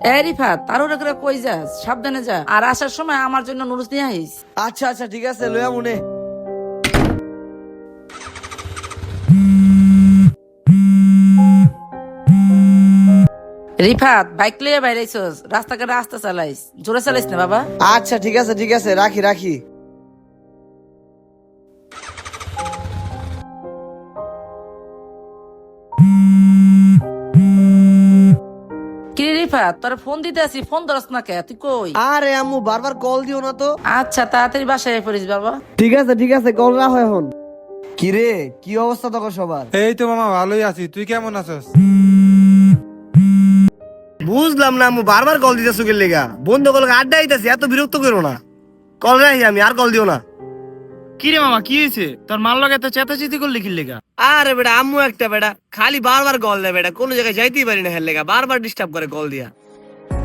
এ রিফাত তার করে কই যাস সাবধানে যা। আর আসার সময় আমার জন্য নুডলস নিয়ে আইস। আচ্ছা আচ্ছা ঠিক আছে লয়া মনে রিফাত বাইক লইয়া বাইরাইছস রাস্তাঘাটে আস্তে চালাইস। জোরে চালাইস না বাবা। আচ্ছা ঠিক আছে ঠিক আছে রাখি রাখি। কিরে তোর ফোন দিতে আসি ফোন ধরস না কে? তুই কই? আরে আম্মু বারবার কল দিও না তো। আচ্ছা তাড়াতাড়ি বাসায় পড়িস বাবা। ঠিক আছে ঠিক আছে কল রাখো এখন। কি রে কি অবস্থা তখন সবার? এই তো মামা ভালোই আছি। তুই কেমন আছিস? বুঝলাম না আম্মু বারবার কল দিতেছো কে লেগা? বন্ধু কল আড্ডা আইতাছি এত বিরক্ত করো না। কল রাখি আমি আর কল দিও না। কি রে মামা কি হয়েছে? তোর মাল লগে তো চেতাচেতি করলি কি লেগা? আরে বেটা আম্মু একটা বেটা খালি বারবার কল দেয় বেটা কোনো জায়গায় যাইতেই পারি না হের লেগা বারবার ডিস্টার্ব করে কল দিয়া।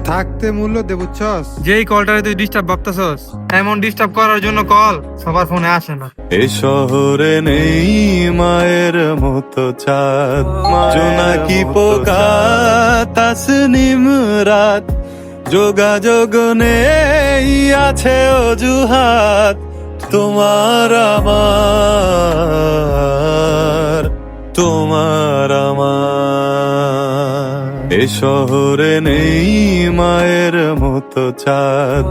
থাকতে মূল্য দে বুঝছস? যেই কলটারে তুই ডিস্টার্ব ভাবতেছস এমন ডিস্টার্ব করার জন্য কল সবার ফোনে আসে না। এ শহরে নেই মায়ের মতো চাঁদ জোনাকি পোকা তাসনিম রাত। যোগাযোগ নেই আছে অজুহাত। তোমার আমার তোমার আমার। এ শহরে নেই মায়ের মতো চাঁদ।